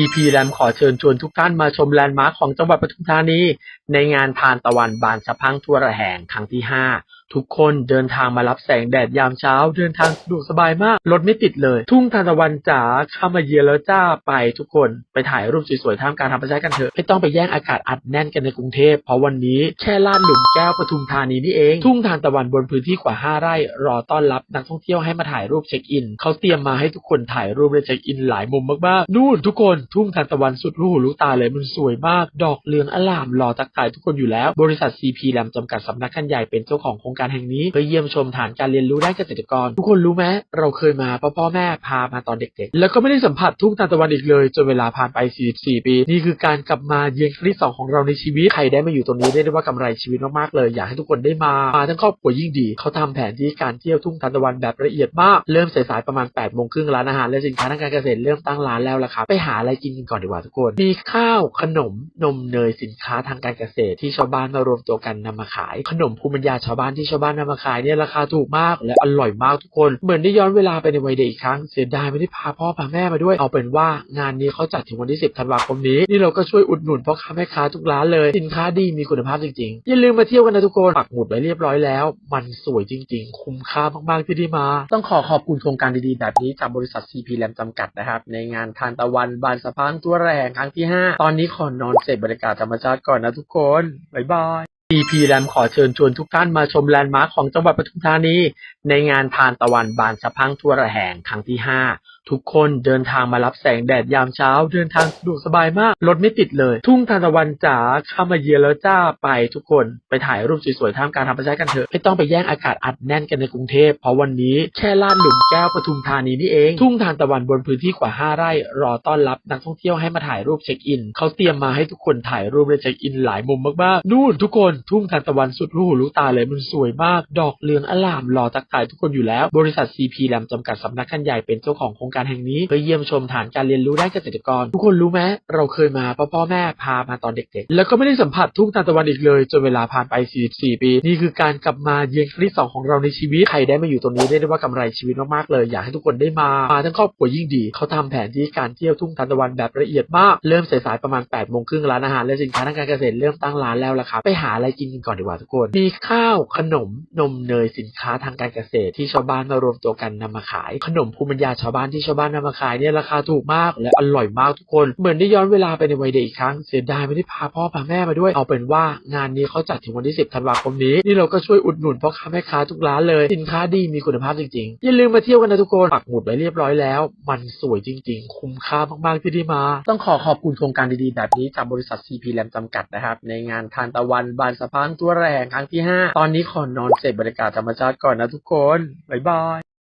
EP แรมขอเชิญชวนทุกท่านมาชมแลนด์มาร์คของจังหวัดปทุมธานี ในงานทานตะวันบานสะพังทั่วระแหงครั้งที่ 5 ทุกคนเดินทางมารับแสงแดดยามเช้า เดินทางสะดวกสบายมาก รถไม่ติดเลย ทุ่งทานตะวันจ๋าเข้ามาเยือนแล้วจ้าไปทุกคนไปถ่ายรูปสวยๆท่ามกลางธรรมชาติกันเถอะ ไม่ต้องไปแย่งอากาศอัดแน่นกันในกรุงเทพเพราะวันนี้แค่ลาดหลุมแก้วปทุมธานีนี่เอง ทุ่งทานตะวันบนพื้นที่กว่า 5 ไร่ รอต้อนรับนักท่องเที่ยวให้มาถ่ายรูปเช็คอินเขาเตรียมมาให้ทุกคนถ่ายรูปและเช็คอินหลายมุมมากๆนู่นทุกคนทุ่งทานตะวันสุดลูกหูลูกตาเลยมันสวยมาก ดอกเหลืองอลามรอทักทายทุกคนอยู่แล้ว บริษัท CP แลมจำกัดสำนักขันใหญ่เป็นเจ้าของโครงการแห่งนี้เพื่อเยี่ยมชมฐานการเรียนรู้ด้านเกษตรกร ทุกคนรู้ไหมเราเคยมาพราะพ่อแม่พามาตอนเด็กๆ แล้วก็ไม่ได้สัมผัสทุ่งทานตะวันอีกเลย จนเวลาผ่านไป 44 ปี นี่คือการกลับมาเยือนครั้งที่สองของเราในชีวิตใครได้มาอยู่ตรงนี้ได้ได้ว่ากำไรชีวิตมากๆเลย อยากให้ทุกคนได้มามาทั้งครอบครัวยิ่งดีเขาทำแผนที่การเที่ยวทุ่งทานตะวันแบบละเอียดมากเริ่มสายๆประมาณ8โมงครึ่งร้านอาหารและสินค้าทางการเกษตรเริ่มตั้งร้านแล้วล่ะครับไปหาอะไรกินกันก่อนดีกว่าทุกคน มีข้าวขนมนมเนยสินค้าทางการเกษตรที่ชาวบ้านมารวมตัวกันนำมาขาย ขนมภูมิปัญญาชาวบ้านที่ชาวบ้านนำมาขายเนี่ยราคาถูกมากและอร่อยมากทุกคน เหมือนได้ย้อนเวลาไปในวัยเด็กอีกครั้งเสียดายไม่ได้พาพ่อพาแม่มาด้วย เอาเป็นว่างานนี้เขาจัดถึงวันที่ 10 ธันวาคมนี้ นี่เราก็ช่วยอุดหนุนพ่อค้าแม่ค้าทุกร้านเลย สินค้าดีมีคุณภาพจริงๆ อย่าลืมมาเที่ยวกันนะทุกคนปักหมุดไว้เรียบร้อยแล้ว มันสวยจริง ๆ คุ้มค่ามากๆที่ได้มา ต้องขอขอบคุณโครงการดีๆแบบนี้จากบริษัท CP แลมจำกัดนะครับในงานทานตะวันบานสะพรังตัวแรงครั้งที่ 5 ตอนนี้ขอนอนเสพบรรยากาศธรรมชาติก่อนนะทุกคน บ๊ายบาย EP แรมขอเชิญชวนทุกท่านมาชมแลนด์มาร์คของจังหวัดปทุมธานี ในงานทานตะวันบานสะพังทั่วระแหงครั้งที่ 5 ทุกคนเดินทางมารับแสงแดดยามเช้า เดินทางสะดวกสบายมาก รถไม่ติดเลย ทุ่งทานตะวันจ๋าเข้ามาเยือนแล้วจ้าไปทุกคนไปถ่ายรูปสวยๆท่ามกลางธรรมชาติกันเถอะ ไม่ต้องไปแย่งอากาศอัดแน่นกันในกรุงเทพเพราะวันนี้แค่ลาดหลุมแก้วปทุมธานีนี่เอง ทุ่งทานตะวันบนพื้นที่กว่า 5 ไร่ รอต้อนรับนักท่องเที่ยวให้มาถ่ายรูปเช็คอินเขาเตรียมมาให้ทุกคนถ่ายรูปและเช็คอินหลายมุมมากๆนู่นทุกคนทุ่งทานตะวันสุดลูกหูลูกตาเลยมันสวยมาก ดอกเหลืองอลามรอทักทายทุกคนอยู่แล้ว บริษัท CP แลมจำกัดสำนักขันใหญ่เป็นเจ้าของโครงการแห่งนี้เพื่อเยี่ยมชมฐานการเรียนรู้ด้านเกษตรกร ทุกคนรู้ไหมเราเคยมาพราะพ่อแม่พามาตอนเด็กๆ แล้วก็ไม่ได้สัมผัสทุ่งทานตะวันอีกเลยจนเวลาผ่านไป 44 ปี นี่คือการกลับมาเยือนครั้งที่สองของเราในชีวิตใครได้มาอยู่ตรงนี้ได้ได้ว่ากำไรชีวิตมากๆเลยอยากให้ทุกคนได้มามาทั้งครอบครัวยิ่งดีเขาทำแผนที่การเที่ยวทุ่งทานตะวันแบบละเอียดมากเริ่มสายๆประมาณ8โมงครึ่งร้านอาหารและสินค้าทางการเกษตรเริ่มตั้งร้านแล้วล่ะครับไปหาอะไรกินกันก่อนดีกว่าทุกคน มีข้าวขนมนมเนยสินค้าทางการเกษตรที่ชาวบ้านมารวมตัวกันนำมาขาย ขนมภูมิปัญญาชาวบ้านที่ชาวบ้านนำมาขายเนี่ยราคาถูกมากและอร่อยมากทุกคน เหมือนได้ย้อนเวลาไปในวัยเด็กอีกครั้งเสียดายไม่ได้พาพ่อพาแม่มาด้วยเอาเป็นว่างานนี้เขาจัดถึงวันที่ 10ธันวาคมนี้นี่เราก็ช่วยอุดหนุนพ่อค้าแม่ค้าทุกร้านเลยสินค้าดีมีคุณภาพจริงๆอย่าลืมมาเที่ยวกันนะทุกคนปักหมุดไว้เรียบร้อยแล้ว มันสวยจริง ๆ คุ้มค่ามากๆที่ได้มา ต้องขอขอบคุณโครงการดีๆแบบนี้จากบริษัท CP แลมจำกัดนะครับในงานทานตะวันบานสะพรังตัวแรงครั้งที่ 5 ตอนนี้ขอนอนเสพบรรยากาศธรรมชาติก่อนนะทุกคน บ๊ายบาย